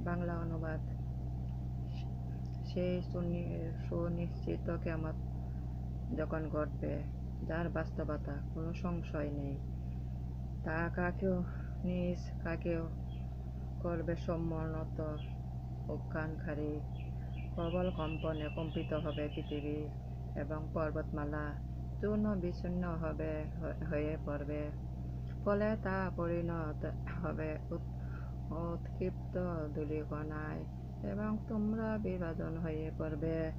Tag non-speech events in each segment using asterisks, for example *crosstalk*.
বাংলা অনুবাদ। সেই সুনি- সুনিশ্চিত কেমত যখন ঘটবে যার বাস্তবতা কোনো সংশয় নেই। তা কাকেও নিজ কাকেও করবে সম্মনত উজ্ঞানকারী প্রবল কম্পনে কম্পিত হবে পৃথিবী এবং পর্বতমালা। চূর্ণ বিচ্ছিন্ন হবে, হয়ে পড়বে। ফলে তা পরিণত হবে উৎক্ষিপ্ত ধূলিকণায় এবং তোমরা বিভাজন হয়ে পড়বে।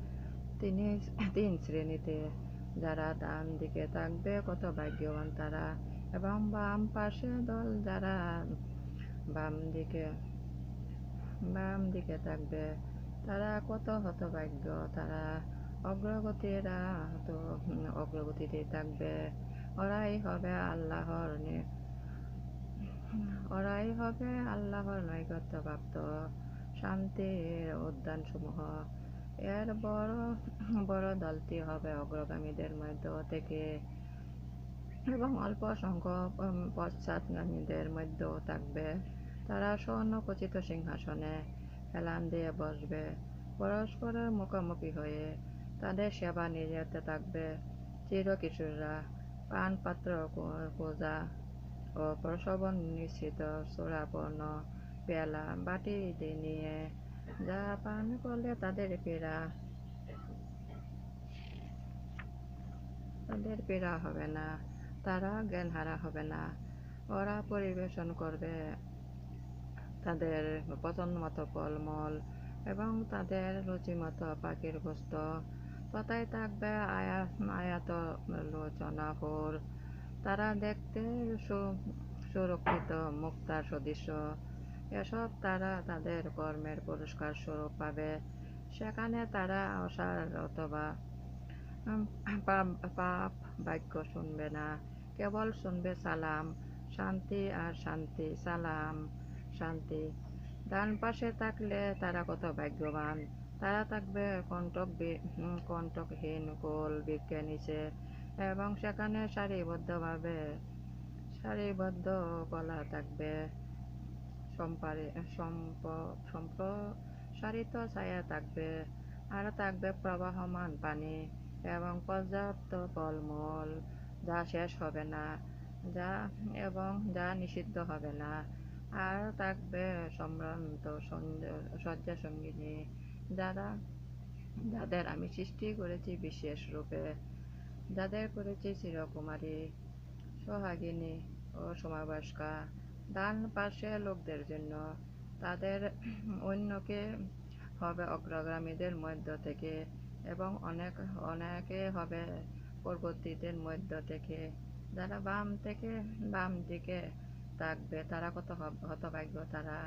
তিনি *clears throat* তিন শ্রেণীতে, যারা ডান দিকে থাকবে, কত ভাগ্যবান তারা, এবং বাম পাশে দল যারা বাম দিকে বাম দিকে থাকবে, তারা কত হতভাগ্য তারা। অগ্রগতিরা তো অগ্রগতিতে থাকবে। ওরাই হবে আল্লাহর ওরাই হবে আল্লাহর নৈকট্যপ্রাপ্ত শান্তির উদ্যানসমূহ। এর বড় বড় দলটি হবে অগ্রগামীদের মধ্য থেকে এবং অল্প সংখ্যক পশ্চাৎগামীদের মধ্যেও থাকবে। তারা স্বর্ণখচিত সিংহাসনে হেলান দিয়ে বসবে। পরস্পরের মুখোমুখি হয়ে তাদের সেবা নির্যাতে থাকবে। চিরকিশোররা পানপাত্র ও প্রসবন নিশ্চিত চোরাপন্ন পেলা বাটি দিয়ে নিয়ে যা পান করলে তাদের পীড়া তাদের পীড়া হবে না। তারা জ্ঞানহারা হবে না। ওরা পরিবেশন করবে। তাদের পছন্দ মতো ফলমূল এবং তাদের রুচিমতো পাখির গোস্ত। তথায় থাকবে আয়া আয়াত লোচনা হোর তারা দেখতে সু- সুরক্ষিত মুক্তার সদৃশ্য এসব তারা তাদের কর্মের পুরস্কার স্বরূপ পাবে। সেখানে তারা অসার অথবা পাপ বাক্য শুনবে না। কেবল শুনবে সালাম শান্তি আর শান্তি সালাম শান্তি। ডান পাশে থাকলে তারা কত ভাগ্যবান। তারা থাকবে উম, কণ্টকহীন কোল বৃক্ষে নিচে এবং সেখানে সারিবদ্ধভাবে, সারিবদ্ধ কলা থাকবে। সম্পারি, সম্প, সম্প্রসারিত ছায়া থাকবে। আর থাকবে প্রবাহমান পানি এবং পর্যাপ্ত ফলমূল, যা শেষ হবে না, যা এবং যা নিষিদ্ধ হবে না। আর থাকবে সম্ভ্রান্ত শয্যা সঙ্গিনী, যারা, যাদের আমি সৃষ্টি করেছি বিশেষ রূপে। যাদের করেছি চিরকুমারী সোহাগিনী ও সমাবাসকা, ডান পাশে লোকদের জন্য। তাদের অন্যকে হবে অগ্রগামীদের মধ্য থেকে এবং অনেক, অনেকে হবে পরবর্তীদের মধ্য থেকে। যারা বাম থেকে বাম দিকে থাকবে, তারা কত হতভাগ্য তারা।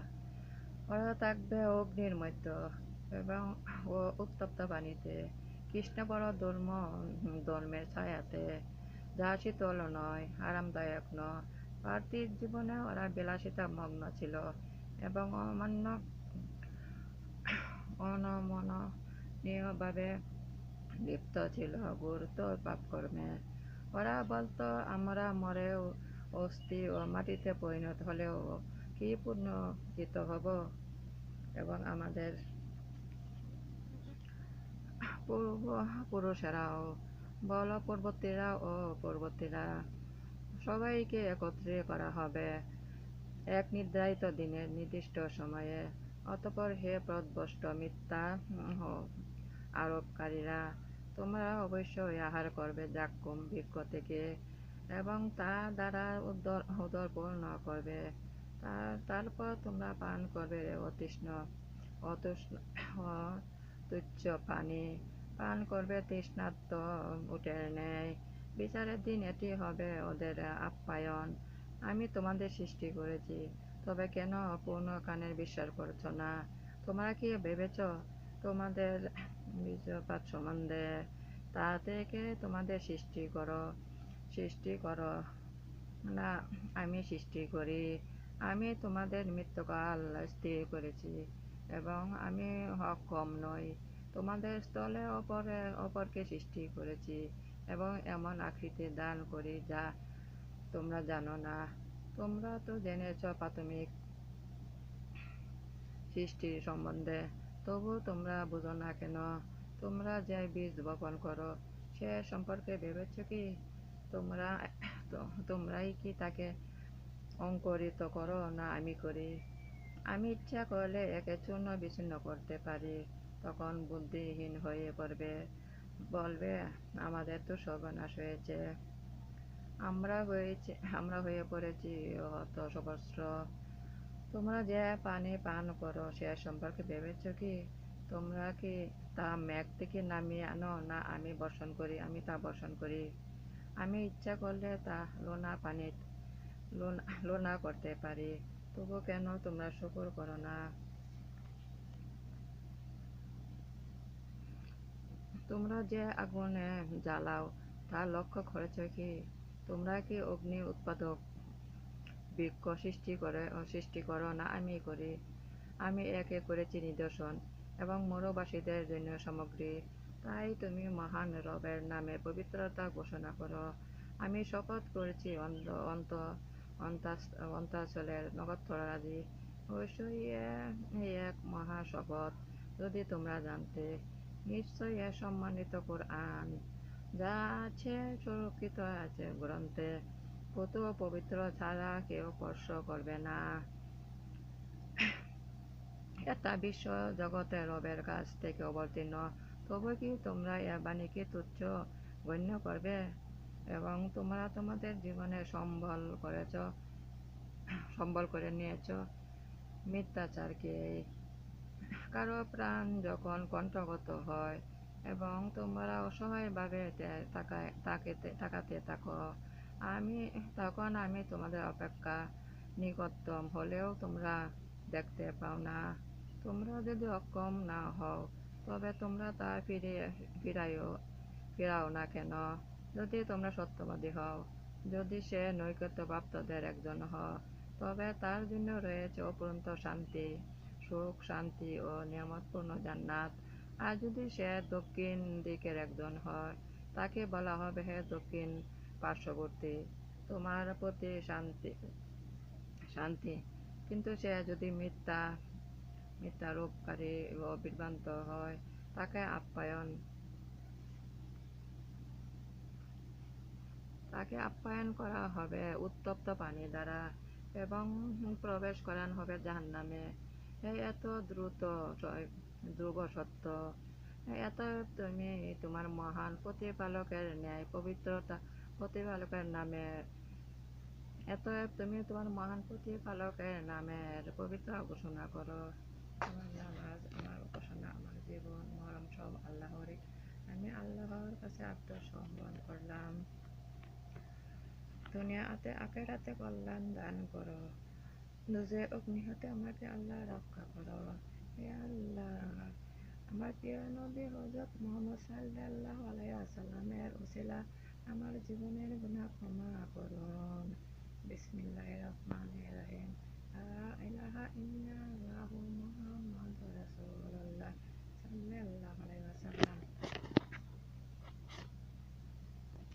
ওরা থাকবে অগ্নির মধ্য এবং ও উত্তপ্ত পানিতে কৃষ্ণ বড় ধর্ম ধর্মের ছায়াতে যা শীতল নয় আরামদায়ক নয়। পার্থিব জীবনে ওরা বিলাসিতা মগ্ন ছিল এবং অমান্য অনমনীয়ভাবে লিপ্ত ছিল গুরুতর পাপকর্মে। ওরা বলতো, আমরা মরেও অস্থি ও মাটিতে পরিণত হলেও কি পুণ্যকৃত হব এবং আমাদের পূর্ব পুরুষেরাও বল পূর্বতীরা ও পূর্বতীরা সবাইকে একত্রে করা হবে। এক নির্ধারিত দিনের নির্দিষ্ট সময়ে। অতপর হে প্রদবষ্ট মিথ্যা আরোপকারীরা, তোমরা অবশ্যই আহার করবে জাক্কুম বৃক্ষ থেকে এবং তা দ্বারা উদর উদর পূর্ণ করবে তারপর তোমরা পান করবে অতৃষ্ণ, অতুষ্ণ তুচ্ছ পানি পান করবে তৃষ্ণার্ত, উটের ন্যায়। বিচারের দিন এটি হবে ওদের আপ্যায়ন। আমি তোমাদের সৃষ্টি করেছি, তবে কেন পূর্ণ কানের বিশ্বাস করছ না? তোমরা কি ভেবেছ তোমাদের বীর্যপাত সম্বন্ধে? তা থেকে তোমাদের সৃষ্টি করো সৃষ্টি করো। না, আমি সৃষ্টি করি। আমি তোমাদের মৃত্যুকাল স্থির করেছি। এবং আমি হক কম নই। তোমাদের স্থলে অপরে, অপরকে সৃষ্টি করেছি এবং এমন আকৃতি দান করি যা তোমরা জানো না। তোমরা তো জেনেছ প্রাথমিক সৃষ্টির সম্বন্ধে। তবু তোমরা বুঝো না কেন? তোমরা যে বীজ বপন করো, সে সম্পর্কে ভেবেছ কি? তোমরা তোমরাই কি তাকে অঙ্কুরিত করো না আমি করি? আমি ইচ্ছা করলে একে চূর্ণ বিচ্ছিন্ন করতে পারি। তখন বুদ্ধিহীন হয়ে পড়বে। বলবে, আমাদের তো সর্বনাশ হয়েছে। আমরা হয়েছে, আমরা হয়ে পড়েছি হত সবস্ত্র তোমরা যে পানি পান করো, সে সম্পর্কে ভেবেছ কি? তোমরা কি তা মেঘ থেকে নামিয়ে আনো, না আমি বর্ষণ করি? আমি তা বর্ষণ করি। আমি ইচ্ছা করলে তা লোনা পানি, লোনা লোনা করতে পারি। তবু কেন তোমরা শুকুর করো না? তোমরা যে আগুনে জ্বালাও, তা লক্ষ্য করেছ কি? তোমরা কি অগ্নি উৎপাদক বৃক্ষ সৃষ্টি করে সৃষ্টি করো? না, আমি করি। আমি একে করেছি নিদর্শন এবং মরুবাসীদের জন্য সামগ্রী। তাই তুমি মহান রবের নামে পবিত্রতা ঘোষণা করো। আমি শপথ করেছি অন্ত অন্ত অন্তাচলের নগররাজি অবশ্যই এক মহা শপথ যদি তোমরা জানতে নিশ্চয়ই এ সম্মানিত কোরআন যা আছে সুরক্ষিত আছে গ্রন্থে কত পবিত্র ছাড়া কেউ স্পর্শ করবে না এটা বিশ্ব জগতে রবের কাছ থেকে অবতীর্ণ তবে কি তোমরা এ বাণীকে তুচ্ছ গণ্য করবে এবং তোমরা তোমাদের জীবনে সম্বল করেছ, সম্বল করে নিয়েছ। মিথ্যাচারকে কারও প্রাণ যখন কণ্ঠগত হয় এবং তোমরা অসহায়ভাবে তাকাতে তাকাতে থাকো, আমি তখন আমি তোমাদের অপেক্ষা নিকটতম হলেও তোমরা দেখতে পাও না। তোমরা যদি অক্ষম না হও, তবে তোমরা তা ফিরে ফিরাইও ফিরাও না কেন? যদি তোমরা সত্যবাদী হও, যদি সে নৈকট্যপ্রাপ্তদের একজন হও, তবে তার জন্য রয়েছে অপরন্ত শান্তি, সুখ, শান্তি ও নিয়ামতপূর্ণ জান্নাত। আর যদি সে দক্ষিণ দিকের একজন হয়, তাকে বলা হবে হে দক্ষিণ পার্শ্ববর্তী, তোমার প্রতি শান্তি শান্তি। কিন্তু সে যদি মিথ্যা মিথ্যারোপকারী ও বিভ্রান্ত হয়, তাকে আপ্যায়ন তাকে আপ্যায়ন করা হবে, উত্তপ্ত পানি দ্বারা এবং প্রবেশ করানো হবে জাহান্নামে। এত দ্রুত ধ্রুব সত্য এত তুমি তোমার মহান প্রতিপালকের ন্যায়, পবিত্রতা প্রতিপালকের নামে। এত তুমি তোমার মহান প্রতিপালকের নামের পবিত্র ঘোষণা করো। আমার নামাজ, আমার উপাসনা, আমার জীবন মরম সব আল্লাহরই। আমি আল্লাহর কাছে আত্মসমর্পণ করলাম। দুনিয়াতে আখেরাতে কল্যাণ দান করো। দুজে অগ্নিহতে আমাকে আল্লাহ রক্ষা করো। হে আল্লাহ, আমার প্রিয় নবী হজরত মোহাম্মদ সাল্লাহ আলাইসাল্লামের ওসিলা আমার জীবনের গুণা ক্ষমা করুন। বিসমিল্লাহ রহমান রহিম। ইলাহা ইল্লাল্লাহু মুহাম্মাদুর রাসূলুল্লাহ। সাল্লাল্লাহু আলাইহি